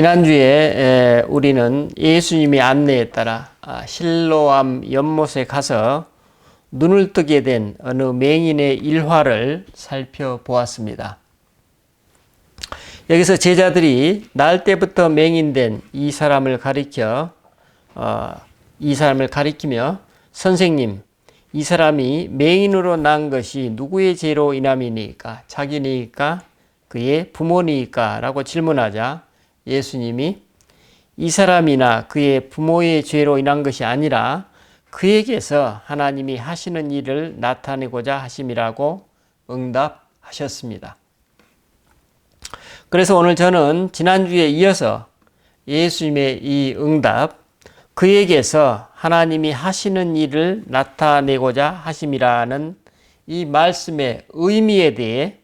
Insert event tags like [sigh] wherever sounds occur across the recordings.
지난주에 우리는 예수님의 안내에 따라 아, 실로암 연못에 가서 눈을 뜨게 된 어느 맹인의 일화를 살펴보았습니다. 여기서 제자들이 날 때부터 맹인된 이 사람을 가리켜 어, 이 사람을 가리키며 선생님 이 사람이 맹인으로 난 것이 누구의 죄로 인함이니까 자기니까 그의 부모니까 라고 질문하자 예수님이 이 사람이나 그의 부모의 죄로 인한 것이 아니라 그에게서 하나님이 하시는 일을 나타내고자 하심이라고 응답하셨습니다. 그래서 오늘 저는 지난주에 이어서 예수님의 이 응답, 그에게서 하나님이 하시는 일을 나타내고자 하심이라는 이 말씀의 의미에 대해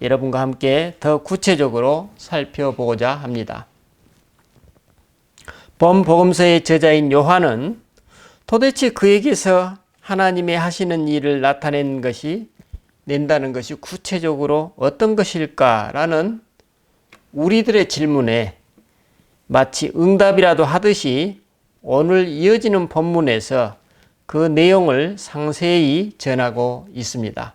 여러분과 함께 더 구체적으로 살펴보고자 합니다. 본 복음서의 저자인 요한은 도대체 그에게서 하나님의 하시는 일을 나타낸 것이 낸다는 것이 구체적으로 어떤 것일까라는 우리들의 질문에 마치 응답이라도 하듯이 오늘 이어지는 본문에서 그 내용을 상세히 전하고 있습니다.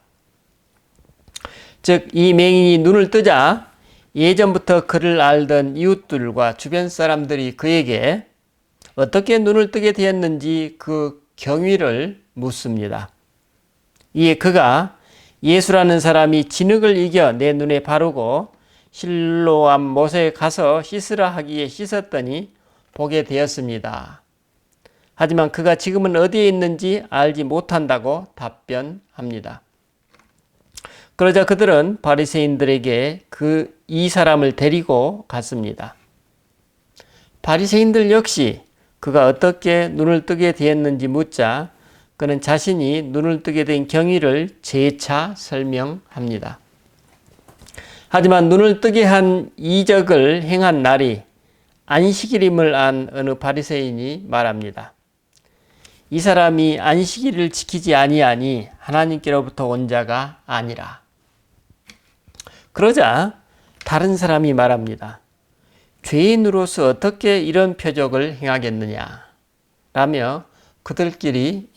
즉, 이 맹인이 눈을 뜨자 예전부터 그를 알던 이웃들과 주변 사람들이 그에게 어떻게 눈을 뜨게 되었는지 그 경위를 묻습니다. 이에 그가 예수라는 사람이 진흙을 이겨 내 눈에 바르고 실로암 못에 가서 씻으라 하기에 씻었더니 보게 되었습니다. 하지만 그가 지금은 어디에 있는지 알지 못한다고 답변합니다. 그러자 그들은 바리새인들에게 그 이 사람을 데리고 갔습니다. 바리새인들 역시 그가 어떻게 눈을 뜨게 되었는지 묻자 그는 자신이 눈을 뜨게 된 경위를 재차 설명합니다. 하지만 눈을 뜨게 한 이적을 행한 날이 안식일임을 안 어느 바리새인이 말합니다. 이 사람이 안식일을 지키지 아니하니 하나님께로부터 온 자가 아니라. 그러자 다른 사람이 말합니다. 죄인으로서 어떻게 이런 표적을 행하겠느냐? 라며 그들끼리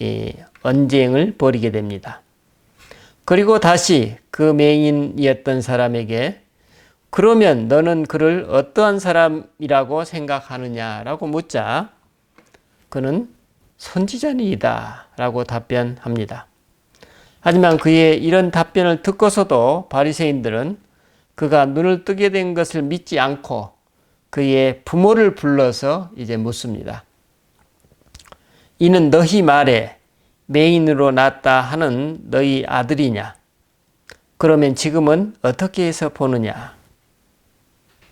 언쟁을 벌이게 됩니다. 그리고 다시 그 맹인이었던 사람에게 그러면 너는 그를 어떠한 사람이라고 생각하느냐라고 묻자 그는 선지자니이다 라고 답변합니다. 하지만 그의 이런 답변을 듣고서도 바리새인들은 그가 눈을 뜨게 된 것을 믿지 않고 그의 부모를 불러서 이제 묻습니다. 이는 너희 말에 맹인으로 낳다 하는 너희 아들이냐? 그러면 지금은 어떻게 해서 보느냐?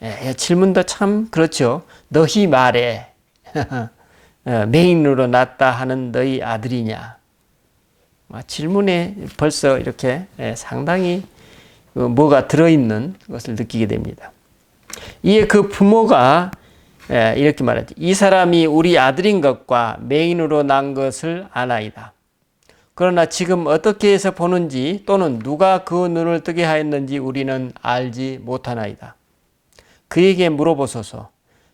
예, 질문도 참 그렇죠. 너희 말에 [laughs] 맹인으로 낳다 하는 너희 아들이냐? 질문에 벌써 이렇게 상당히 그 뭐가 들어있는 것을 느끼게 됩니다. 이에 그 부모가 이렇게 말하지. 이 사람이 우리 아들인 것과 맹인으로 난 것을 아나이다. 그러나 지금 어떻게 해서 보는지 또는 누가 그 눈을 뜨게 하였는지 우리는 알지 못하나이다. 그에게 물어보소서.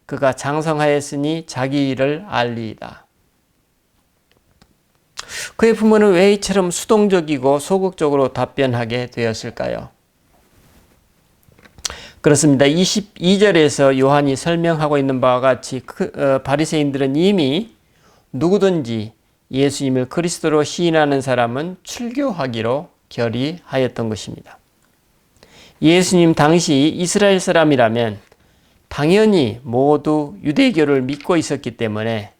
그가 장성하였으니 자기 일을 알리이다. 그의 부모는 왜 이처럼 수동적이고 소극적으로 답변하게 되었을까요? 그렇습니다. 22절에서 요한이 설명하고 있는 바와 같이 그, 어, 바리새인들은 이미 누구든지 예수님을 그리스도로 시인하는 사람은 출교하기로 결의하였던 것입니다. 예수님 당시 이스라엘 사람이라면 당연히 모두 유대교를 믿고 있었기 때문에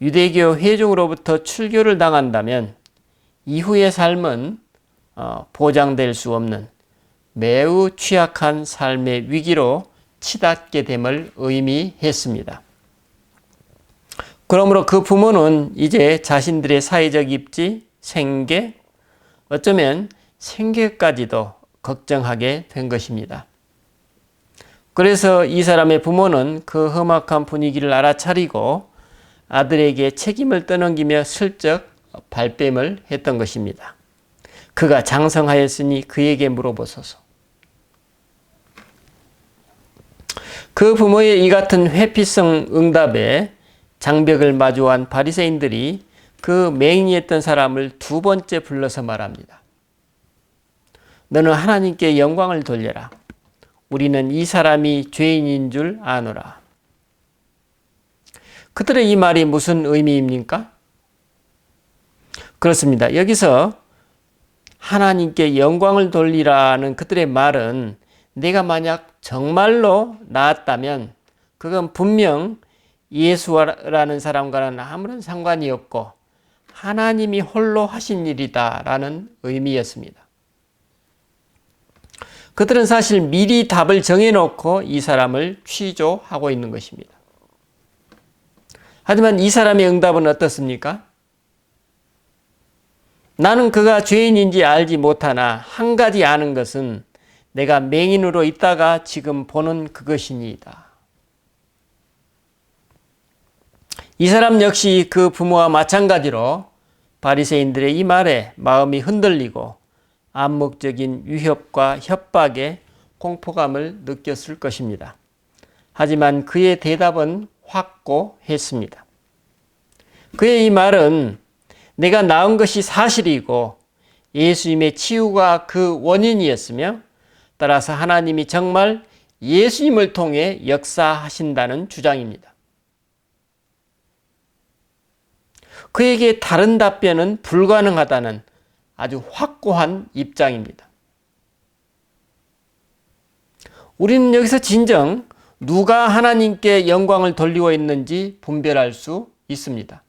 유대교 회중으로부터 출교를 당한다면 이후의 삶은 어, 보장될 수 없는 매우 취약한 삶의 위기로 치닫게 됨을 의미했습니다. 그러므로 그 부모는 이제 자신들의 사회적 입지, 생계, 어쩌면 생계까지도 걱정하게 된 것입니다. 그래서 이 사람의 부모는 그 험악한 분위기를 알아차리고 아들에게 책임을 떠넘기며 슬쩍 발뺌을 했던 것입니다. 그가 장성하였으니 그에게 물어보소서. 그 부모의 이 같은 회피성 응답에 장벽을 마주한 바리새인들이 그 맹인이었던 사람을 두 번째 불러서 말합니다. 너는 하나님께 영광을 돌려라. 우리는 이 사람이 죄인인 줄 아노라. 그들의 이 말이 무슨 의미입니까? 그렇습니다. 여기서 하나님께 영광을 돌리라는 그들의 말은 내가 만약 정말로 나았다면 그건 분명 예수라는 사람과는 아무런 상관이 없고 하나님이 홀로 하신 일이다라는 의미였습니다. 그들은 사실 미리 답을 정해놓고 이 사람을 취조하고 있는 것입니다. 하지만 이 사람의 응답은 어떻습니까? 나는 그가 죄인인지 알지 못하나 한 가지 아는 것은 내가 맹인으로 있다가 지금 보는 그것이니이다. 이 사람 역시 그 부모와 마찬가지로 바리새인들의 이 말에 마음이 흔들리고 암묵적인 위협과 협박에 공포감을 느꼈을 것입니다. 하지만 그의 대답은 확고했습니다. 그의 이 말은 내가 낳은 것이 사실이고 예수님의 치유가 그 원인이었으며 따라서 하나님이 정말 예수님을 통해 역사하신다는 주장입니다. 그에게 다른 답변은 불가능하다는 아주 확고한 입장입니다. 우리는 여기서 진정 누가 하나님께 영광을 돌리고 있는지 분별할 수 있습니다.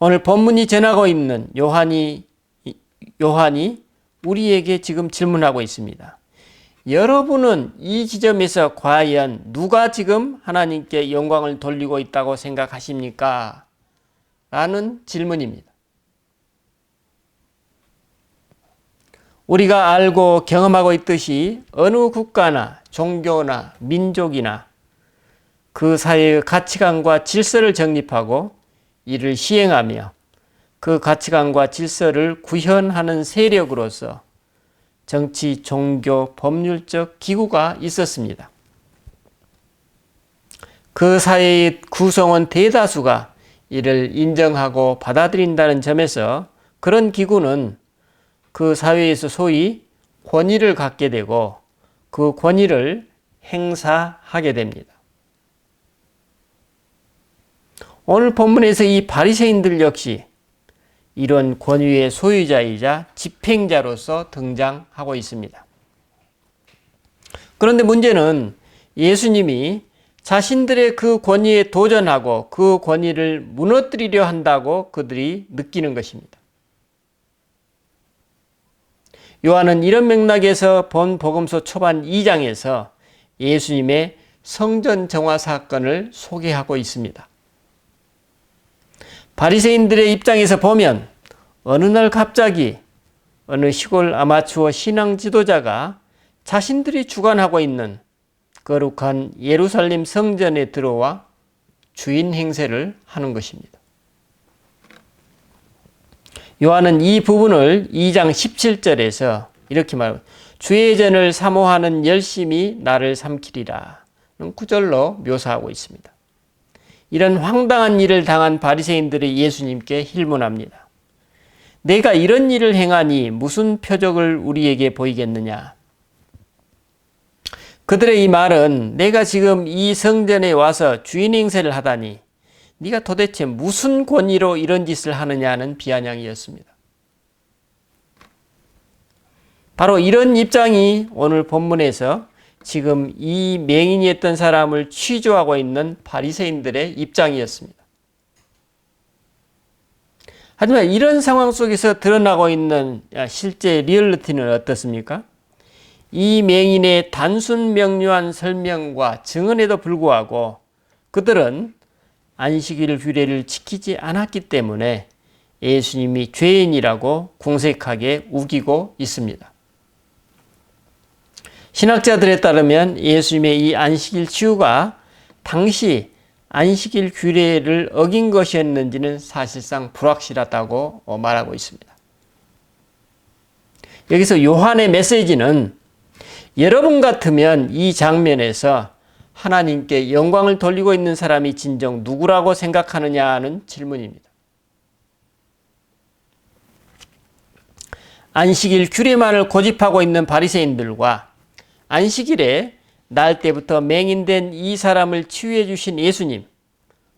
오늘 본문이 전하고 있는 요한이 요한이 우리에게 지금 질문하고 있습니다. 여러분은 이 지점에서 과연 누가 지금 하나님께 영광을 돌리고 있다고 생각하십니까? 라는 질문입니다. 우리가 알고 경험하고 있듯이 어느 국가나 종교나 민족이나 그 사회의 가치관과 질서를 정립하고 이를 시행하며 그 가치관과 질서를 구현하는 세력으로서 정치, 종교, 법률적 기구가 있었습니다. 그 사회의 구성원 대다수가 이를 인정하고 받아들인다는 점에서 그런 기구는 그 사회에서 소위 권위를 갖게 되고 그 권위를 행사하게 됩니다. 오늘 본문에서 이 바리새인들 역시 이런 권위의 소유자이자 집행자로서 등장하고 있습니다. 그런데 문제는 예수님이 자신들의 그 권위에 도전하고 그 권위를 무너뜨리려 한다고 그들이 느끼는 것입니다. 요한은 이런 맥락에서 본 복음서 초반 2장에서 예수님의 성전 정화 사건을 소개하고 있습니다. 바리새인들의 입장에서 보면 어느 날 갑자기 어느 시골 아마추어 신앙 지도자가 자신들이 주관하고 있는 거룩한 예루살렘 성전에 들어와 주인 행세를 하는 것입니다. 요한은 이 부분을 2장 17절에서 이렇게 말합니다. 주의 전을 사모하는 열심이 나를 삼키리라. 구절로 묘사하고 있습니다. 이런 황당한 일을 당한 바리새인들이 예수님께 힐문합니다. 내가 이런 일을 행하니 무슨 표적을 우리에게 보이겠느냐? 그들의 이 말은 내가 지금 이 성전에 와서 주인 행세를 하다니 네가 도대체 무슨 권위로 이런 짓을 하느냐는 비아냥이었습니다. 바로 이런 입장이 오늘 본문에서 지금 이 맹인이었던 사람을 취조하고 있는 바리새인들의 입장이었습니다. 하지만 이런 상황 속에서 드러나고 있는 실제 리얼리티는 어떻습니까? 이 맹인의 단순 명료한 설명과 증언에도 불구하고 그들은 안식일 규례를 지키지 않았기 때문에 예수님이 죄인이라고 궁색하게 우기고 있습니다. 신학자들에 따르면 예수님의 이 안식일 치유가 당시 안식일 규례를 어긴 것이었는지는 사실상 불확실하다고 말하고 있습니다. 여기서 요한의 메시지는 여러분 같으면 이 장면에서 하나님께 영광을 돌리고 있는 사람이 진정 누구라고 생각하느냐는 질문입니다. 안식일 규례만을 고집하고 있는 바리새인들과 안식일에 날 때부터 맹인된 이 사람을 치유해 주신 예수님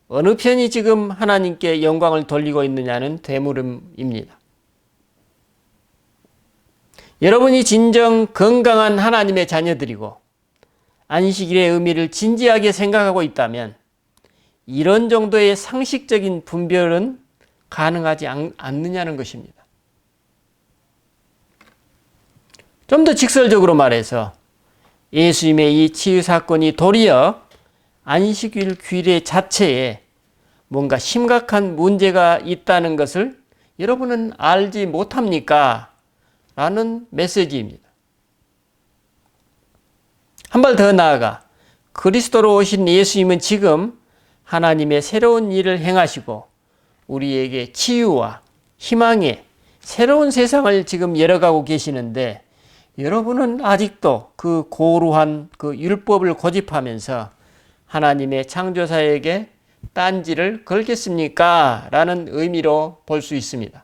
어느 편이 지금 하나님께 영광을 돌리고 있느냐는 되물음입니다. 여러분이 진정 건강한 하나님의 자녀들이고 안식일의 의미를 진지하게 생각하고 있다면 이런 정도의 상식적인 분별은 가능하지 않 느냐는 것입니다. 좀 더 직설적으로 말해서 예수님의 이 치유 사건이 도리어 안식일 규례 자체에 뭔가 심각한 문제가 있다는 것을 여러분은 알지 못합니까? 라는 메시지입니다. 한 발 더 나아가 그리스도로 오신 예수님은 지금 하나님의 새로운 일을 행하시고 우리에게 치유와 희망의 새로운 세상을 지금 열어가고 계시는데 여러분은 아직도 그 고루한 그 율법을 고집하면서 하나님의 창조사에게 딴지를 걸겠습니까? 라는 의미로 볼 수 있습니다.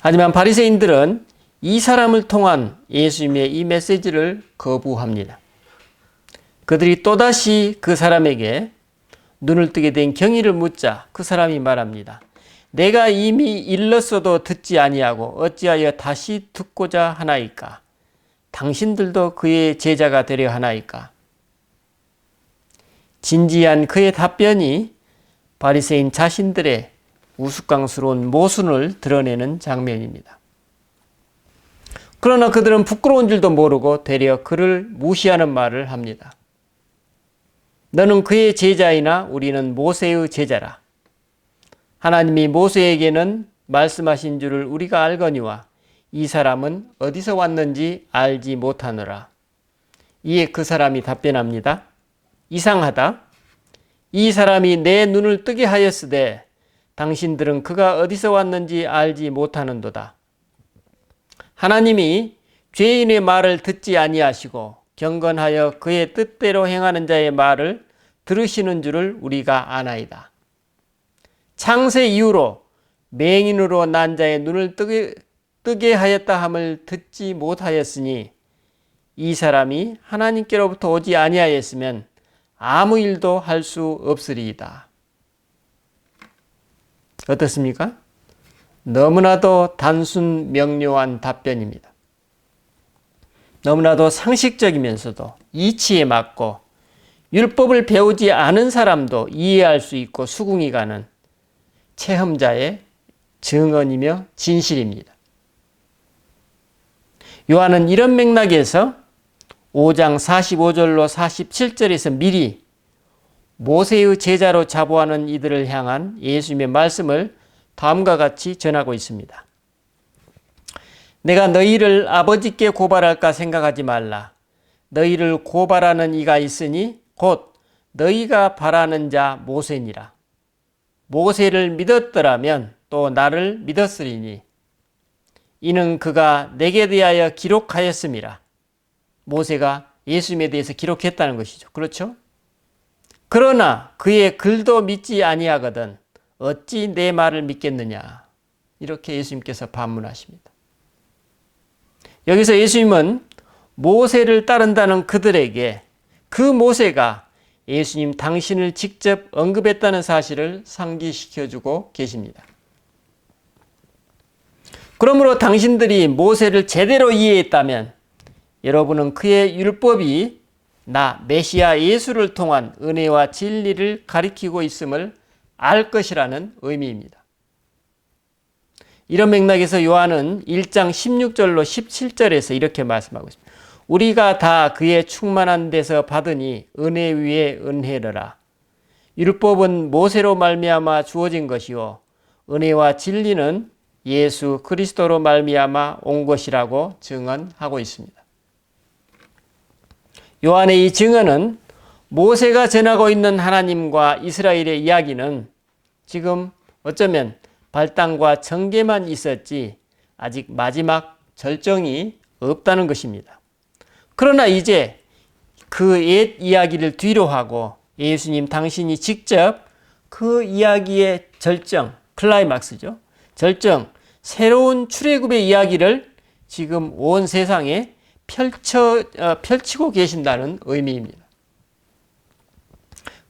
하지만 바리새인들은 이 사람을 통한 예수님의 이 메시지를 거부합니다. 그들이 또다시 그 사람에게 눈을 뜨게 된 경위를 묻자 그 사람이 말합니다. 내가 이미 일렀어도 듣지 아니하고 어찌하여 다시 듣고자 하나이까? 당신들도 그의 제자가 되려 하나이까? 진지한 그의 답변이 바리새인 자신들의 우스꽝스러운 모순을 드러내는 장면입니다. 그러나 그들은 부끄러운 줄도 모르고 되려 그를 무시하는 말을 합니다. 너는 그의 제자이나 우리는 모세의 제자라. 하나님이 모세에게는 말씀하신 줄을 우리가 알거니와 이 사람은 어디서 왔는지 알지 못하느라. 이에 그 사람이 답변합니다. 이상하다. 이 사람이 내 눈을 뜨게 하였으되 당신들은 그가 어디서 왔는지 알지 못하는도다. 하나님이 죄인의 말을 듣지 아니하시고 경건하여 그의 뜻대로 행하는 자의 말을 들으시는 줄을 우리가 아나이다. 창세 이후로 맹인으로 난 자의 눈을 뜨게, 뜨게 하였다 함을 듣지 못하였으니 이 사람이 하나님께로부터 오지 아니하였으면 아무 일도 할 수 없으리이다. 어떻습니까? 너무나도 단순 명료한 답변입니다. 너무나도 상식적이면서도 이치에 맞고 율법을 배우지 않은 사람도 이해할 수 있고 수긍이 가는 체험자의 증언이며 진실입니다. 요한은 이런 맥락에서 5장 45절로 47절에서 미리 모세의 제자로 자부하는 이들을 향한 예수님의 말씀을 다음과 같이 전하고 있습니다. 내가 너희를 아버지께 고발할까 생각하지 말라. 너희를 고발하는 이가 있으니 곧 너희가 바라는 자 모세니라. 모세를 믿었더라면 또 나를 믿었으리니 이는 그가 내게 대하여 기록하였음이라. 모세가 예수님에 대해서 기록했다는 것이죠. 그렇죠? 그러나 그의 글도 믿지 아니하거든 어찌 내 말을 믿겠느냐. 이렇게 예수님께서 반문하십니다. 여기서 예수님은 모세를 따른다는 그들에게 그 모세가 예수님 당신을 직접 언급했다는 사실을 상기시켜 주고 계십니다. 그러므로 당신들이 모세를 제대로 이해했다면 여러분은 그의 율법이 나 메시아 예수를 통한 은혜와 진리를 가리키고 있음을 알 것이라는 의미입니다. 이런 맥락에서 요한은 1장 16절로 17절에서 이렇게 말씀하고 있습니다. 우리가 다 그의 충만한 데서 받으니 은혜 위에 은혜르라. 율법은 모세로 말미암아 주어진 것이요 은혜와 진리는 예수 그리스도로 말미암아 온 것이라고 증언하고 있습니다. 요한의 이 증언은 모세가 전하고 있는 하나님과 이스라엘의 이야기는 지금 어쩌면 발당과 전개만 있었지 아직 마지막 절정이 없다는 것입니다. 그러나 이제 그 옛 이야기를 뒤로 하고 예수님 당신이 직접 그 이야기의 절정, 클라이막스죠. 절정, 새로운 출애굽의 이야기를 지금 온 세상에 펼쳐 어, 펼치고 계신다는 의미입니다.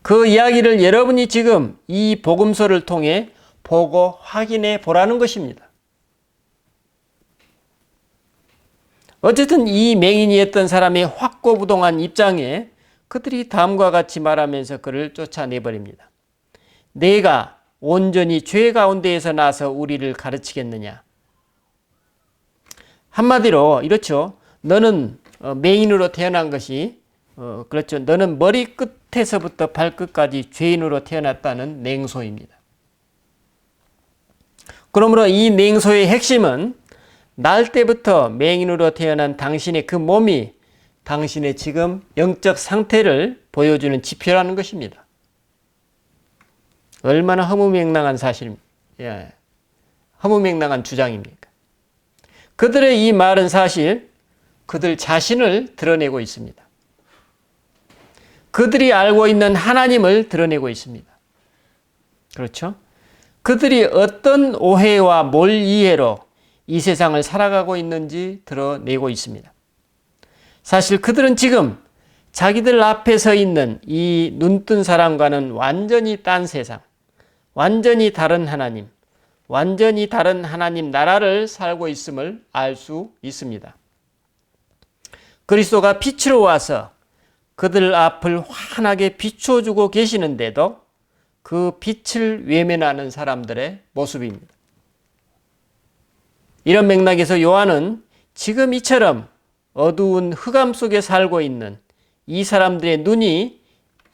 그 이야기를 여러분이 지금 이 복음서를 통해 보고 확인해 보라는 것입니다. 어쨌든 이 맹인이었던 사람의 확고부동한 입장에 그들이 다음과 같이 말하면서 그를 쫓아내버립니다. 내가 온전히 죄 가운데에서 나서 우리를 가르치겠느냐? 한마디로 이렇죠. 너는 어, 맹인으로 태어난 것이 어, 그렇죠. 너는 머리 끝에서부터 발끝까지 죄인으로 태어났다는 냉소입니다. 그러므로 이 냉소의 핵심은 날 때부터 맹인으로 태어난 당신의 그 몸이 당신의 지금 영적 상태를 보여주는 지표라는 것입니다. 얼마나 허무맹랑한 사실, 예, 허무맹랑한 주장입니까? 그들의 이 말은 사실 그들 자신을 드러내고 있습니다. 그들이 알고 있는 하나님을 드러내고 있습니다. 그렇죠? 그들이 어떤 오해와 몰 이해로 이 세상을 살아가고 있는지 드러내고 있습니다. 사실 그들은 지금 자기들 앞에 서 있는 이 눈뜬 사람과는 완전히 딴 세상, 완전히 다른 하나님, 완전히 다른 하나님 나라를 살고 있음을 알 수 있습니다. 그리스도가 빛으로 와서 그들 앞을 환하게 비춰주고 계시는데도 그 빛을 외면하는 사람들의 모습입니다. 이런 맥락에서 요한은 지금 이처럼 어두운 흑암 속에 살고 있는 이 사람들의 눈이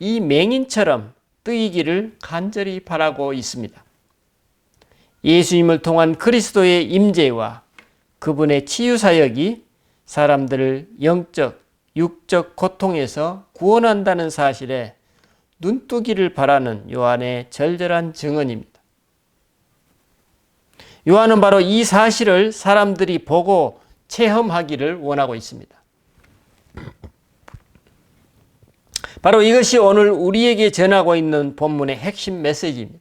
이 맹인처럼 뜨이기를 간절히 바라고 있습니다. 예수님을 통한 그리스도의 임재와 그분의 치유 사역이 사람들을 영적, 육적 고통에서 구원한다는 사실에 눈뜨기를 바라는 요한의 절절한 증언입니다. 요한은 바로 이 사실을 사람들이 보고 체험하기를 원하고 있습니다. 바로 이것이 오늘 우리에게 전하고 있는 본문의 핵심 메시지입니다.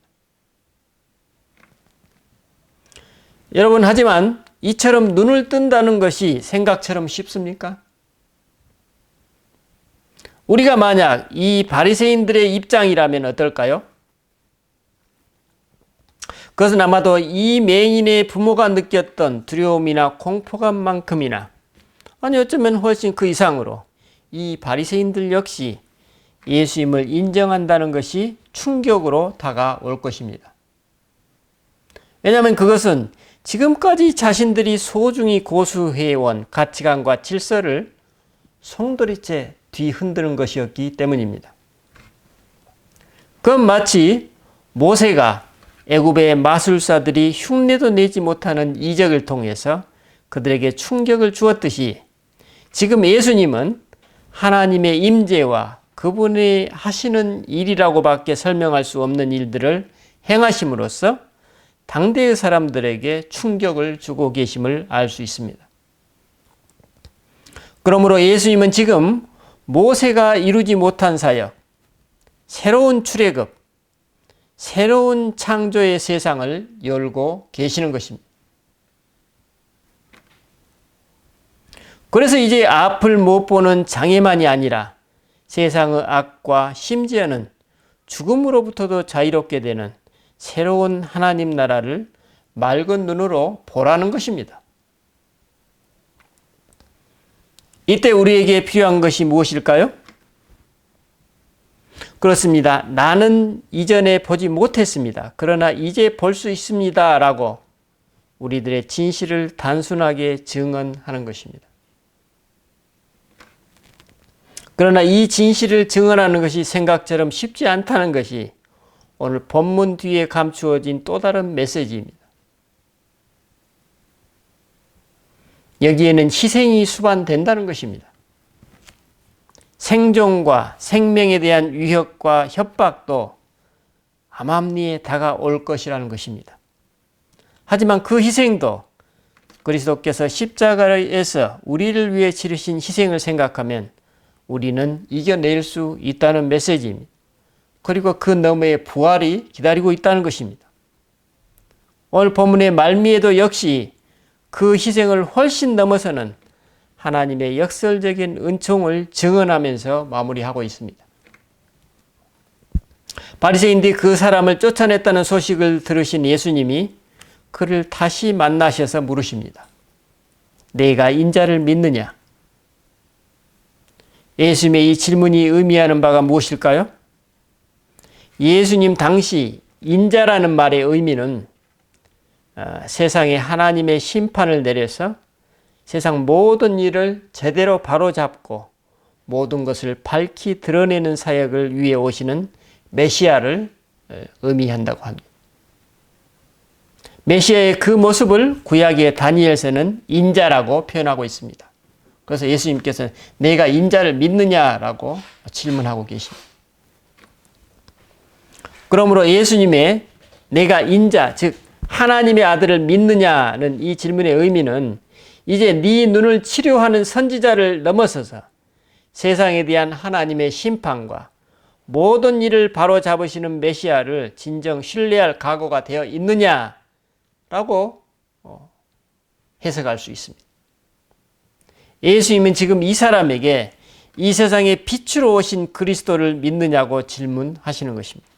여러분, 하지만 이처럼 눈을 뜬다는 것이 생각처럼 쉽습니까? 우리가 만약 이 바리새인들의 입장이라면 어떨까요? 그것은 아마도 이 맹인의 부모가 느꼈던 두려움이나 공포감만큼이나 아니 어쩌면 훨씬 그 이상으로 이 바리새인들 역시 예수님을 인정한다는 것이 충격으로 다가올 것입니다. 왜냐하면 그것은 지금까지 자신들이 소중히 고수해온 가치관과 질서를 송두리째 뒤흔드는 것이었기 때문입니다. 그건 마치 모세가 애굽의 마술사들이 흉내도 내지 못하는 이적을 통해서 그들에게 충격을 주었듯이 지금 예수님은 하나님의 임재와 그분이 하시는 일이라고밖에 설명할 수 없는 일들을 행하심으로써 당대의 사람들에게 충격을 주고 계심을 알 수 있습니다. 그러므로 예수님은 지금 모세가 이루지 못한 사역, 새로운 출애굽, 새로운 창조의 세상을 열고 계시는 것입니다. 그래서 이제 앞을 못 보는 장애만이 아니라 세상의 악과 심지어는 죽음으로부터도 자유롭게 되는 새로운 하나님 나라를 맑은 눈으로 보라는 것입니다. 이때 우리에게 필요한 것이 무엇일까요? 그렇습니다. 나는 이전에 보지 못했습니다. 그러나 이제 볼 수 있습니다. 라고 우리들의 진실을 단순하게 증언하는 것입니다. 그러나 이 진실을 증언하는 것이 생각처럼 쉽지 않다는 것이 오늘 본문 뒤에 감추어진 또 다른 메시지입니다. 여기에는 희생이 수반된다는 것입니다. 생존과 생명에 대한 위협과 협박도 암암리에 다가올 것이라는 것입니다. 하지만 그 희생도 그리스도께서 십자가에서 우리를 위해 치르신 희생을 생각하면 우리는 이겨낼 수 있다는 메시지입니다. 그리고 그 너머에 부활이 기다리고 있다는 것입니다. 오늘 본문의 말미에도 역시 그 희생을 훨씬 넘어서는 하나님의 역설적인 은총을 증언하면서 마무리하고 있습니다. 바리새인들이 그 사람을 쫓아냈다는 소식을 들으신 예수님이 그를 다시 만나셔서 물으십니다. 내가 인자를 믿느냐? 예수님의 이 질문이 의미하는 바가 무엇일까요? 예수님 당시 인자라는 말의 의미는 어, 세상에 하나님의 심판을 내려서 세상 모든 일을 제대로 바로잡고 모든 것을 밝히 드러내는 사역을 위해 오시는 메시아를 어, 의미한다고 합니다. 메시아의 그 모습을 구약의 다니엘서는 인자라고 표현하고 있습니다. 그래서 예수님께서는 내가 인자를 믿느냐라고 질문하고 계십니다. 그러므로 예수님의 내가 인자, 즉 하나님의 아들을 믿느냐는 이 질문의 의미는 이제 네 눈을 치료하는 선지자를 넘어서서 세상에 대한 하나님의 심판과 모든 일을 바로 잡으시는 메시아를 진정 신뢰할 각오가 되어 있느냐라고 어, 해석할 수 있습니다. 예수님은 지금 이 사람에게 이 세상에 빛으로 오신 그리스도를 믿느냐고 질문하시는 것입니다.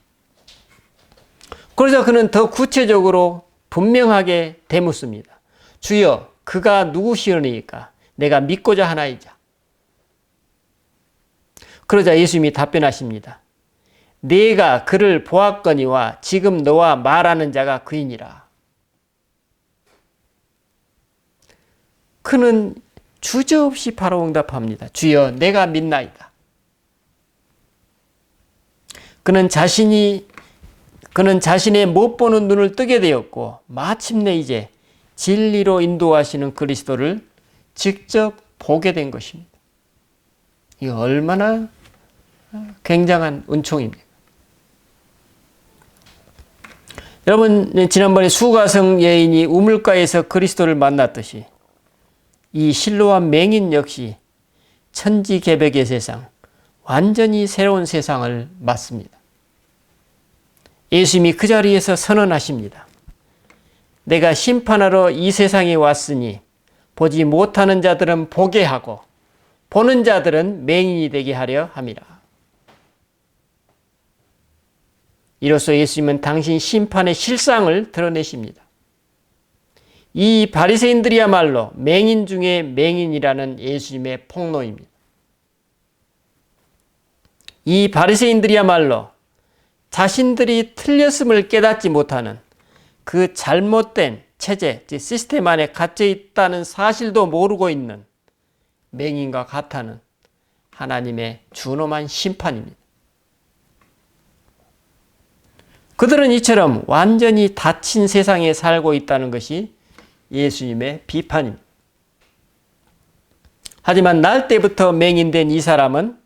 그래서 그는 더 구체적으로 분명하게 대묻습니다. 주여, 그가 누구시오니까 내가 믿고자 하나이자. 그러자 예수님이 답변하십니다. 네가 그를 보았거니와 지금 너와 말하는 자가 그이니라. 그는 주저없이 바로 응답합니다. 주여 내가 믿나이다. 그는 자신이 그는 자신의 못 보는 눈을 뜨게 되었고 마침내 이제 진리로 인도하시는 그리스도를 직접 보게 된 것입니다. 이 얼마나 굉장한 은총입니까? 여러분 지난번에 수가성 여인이 우물가에서 그리스도를 만났듯이 이 실로암 맹인 역시 천지개벽의 세상 완전히 새로운 세상을 맞습니다. 예수님이 그 자리에서 선언하십니다. 내가 심판하러 이 세상에 왔으니 보지 못하는 자들은 보게 하고 보는 자들은 맹인이 되게 하려 함이라. 이로써 예수님은 당신 심판의 실상을 드러내십니다. 이 바리새인들이야말로 맹인 중에 맹인이라는 예수님의 폭로입니다. 이 바리새인들이야말로 자신들이 틀렸음을 깨닫지 못하는 그 잘못된 체제, 시스템 안에 갇혀 있다는 사실도 모르고 있는 맹인과 같다는 하나님의 준엄한 심판입니다. 그들은 이처럼 완전히 닫힌 세상에 살고 있다는 것이 예수님의 비판입니다. 하지만 날 때부터 맹인된 이 사람은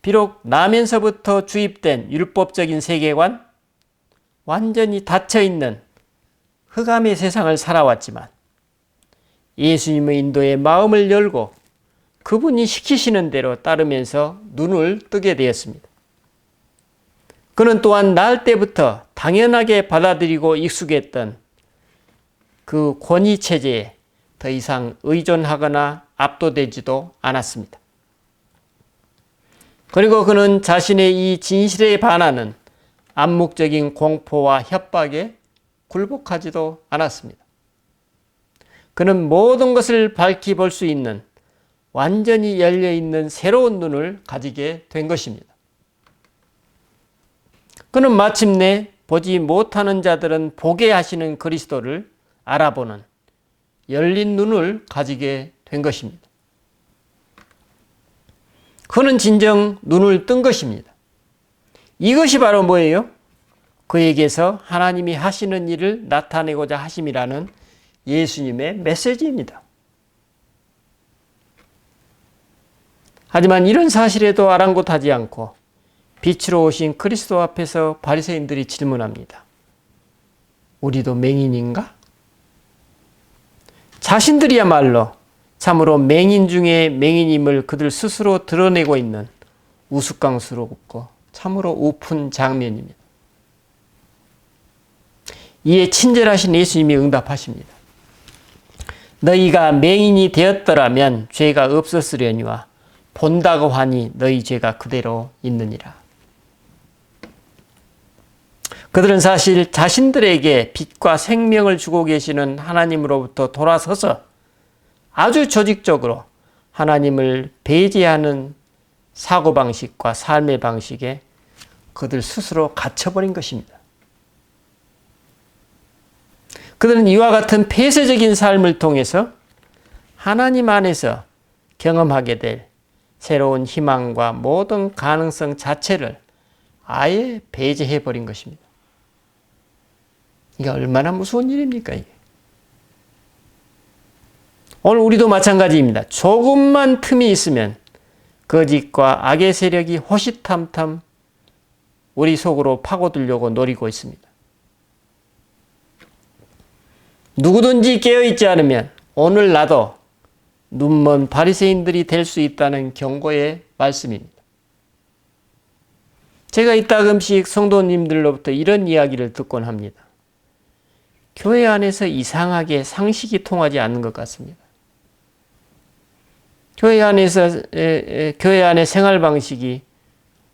비록 나면서부터 주입된 율법적인 세계관, 완전히 닫혀 있는 흑암의 세상을 살아왔지만 예수님의 인도에 마음을 열고 그분이 시키시는 대로 따르면서 눈을 뜨게 되었습니다. 그는 또한 날 때부터 당연하게 받아들이고 익숙했던 그 권위 체제에 더 이상 의존하거나 압도되지도 않았습니다. 그리고 그는 자신의 이 진실에 반하는 암묵적인 공포와 협박에 굴복하지도 않았습니다. 그는 모든 것을 밝히 볼 수 있는 완전히 열려 있는 새로운 눈을 가지게 된 것입니다. 그는 마침내 보지 못하는 자들은 보게 하시는 그리스도를 알아보는 열린 눈을 가지게 된 것입니다. 그는 진정 눈을 뜬 것입니다. 이것이 바로 뭐예요? 그에게서 하나님이 하시는 일을 나타내고자 하심이라는 예수님의 메시지입니다. 하지만 이런 사실에도 아랑곳하지 않고 빛으로 오신 그리스도 앞에서 바리새인들이 질문합니다. 우리도 맹인인가? 자신들이야말로 참으로 맹인 중에 맹인임을 그들 스스로 드러내고 있는 우스꽝스럽고 참으로 우픈 장면입니다. 이에 친절하신 예수님이 응답하십니다. 너희가 맹인이 되었더라면 죄가 없었으려니와 본다고 하니 너희 죄가 그대로 있느니라. 그들은 사실 자신들에게 빛과 생명을 주고 계시는 하나님으로부터 돌아서서 아주 조직적으로 하나님을 배제하는 사고방식과 삶의 방식에 그들 스스로 갇혀버린 것입니다. 그들은 이와 같은 폐쇄적인 삶을 통해서 하나님 안에서 경험하게 될 새로운 희망과 모든 가능성 자체를 아예 배제해 버린 것입니다. 이게 얼마나 무서운 일입니까? 이게? 오늘 우리도 마찬가지입니다. 조금만 틈이 있으면 거짓과 악의 세력이 호시탐탐 우리 속으로 파고들려고 노리고 있습니다. 누구든지 깨어있지 않으면 오늘 나도 눈먼 바리새인들이 될 수 있다는 경고의 말씀입니다. 제가 이따금씩 성도님들로부터 이런 이야기를 듣곤 합니다. 교회 안에서 이상하게 상식이 통하지 않는 것 같습니다. 교회 안에서 교회 안의 생활 방식이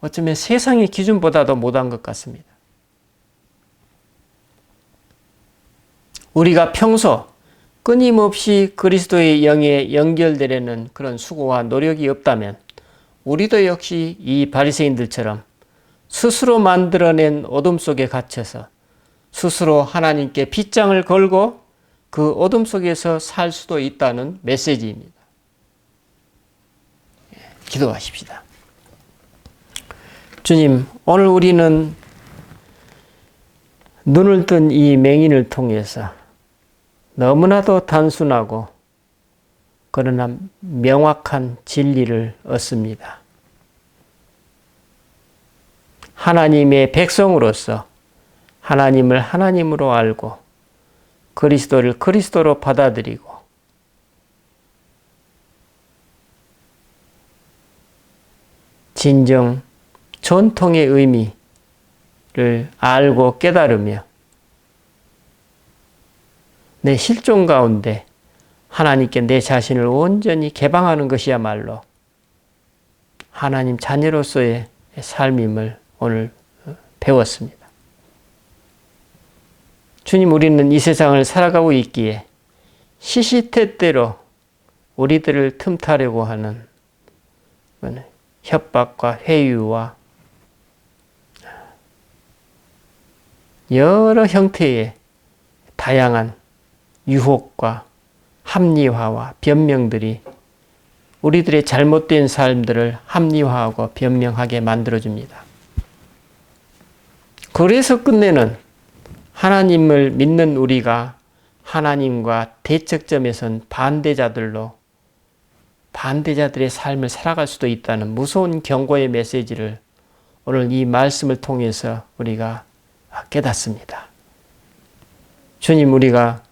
어쩌면 세상의 기준보다도 못한 것 같습니다. 우리가 평소 끊임없이 그리스도의 영에 연결되려는 그런 수고와 노력이 없다면 우리도 역시 이 바리새인들처럼 스스로 만들어낸 어둠 속에 갇혀서 스스로 하나님께 빗장을 걸고 그 어둠 속에서 살 수도 있다는 메시지입니다. 예, 기도하십시다. 주님, 오늘 우리는 눈을 뜬 이 맹인을 통해서 너무나도 단순하고 그러나 명확한 진리를 얻습니다. 하나님의 백성으로서 하나님을 하나님으로 알고 그리스도를 그리스도로 받아들이고 진정 전통의 의미를 알고 깨달으며 내 실존 가운데 하나님께 내 자신을 온전히 개방하는 것이야말로 하나님 자녀로서의 삶임을 오늘 배웠습니다. 주님, 우리는 이 세상을 살아가고 있기에 시시때때로 우리들을 틈타려고 하는 협박과 회유와 여러 형태의 다양한 유혹과 합리화와 변명들이 우리들의 잘못된 삶들을 합리화하고 변명하게 만들어줍니다. 그래서 끝내는 하나님을 믿는 우리가 하나님과 대척점에선 반대자들로 반대자들의 삶을 살아갈 수도 있다는 무서운 경고의 메시지를 오늘 이 말씀을 통해서 우리가 깨닫습니다. 주님, 우리가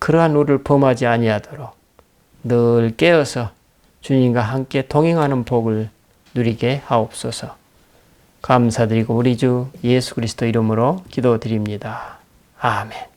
그러한 우를 범하지 아니하도록 늘 깨어서 주님과 함께 동행하는 복을 누리게 하옵소서. 감사드리고 우리 주 예수 그리스도 이름으로 기도드립니다. 아멘.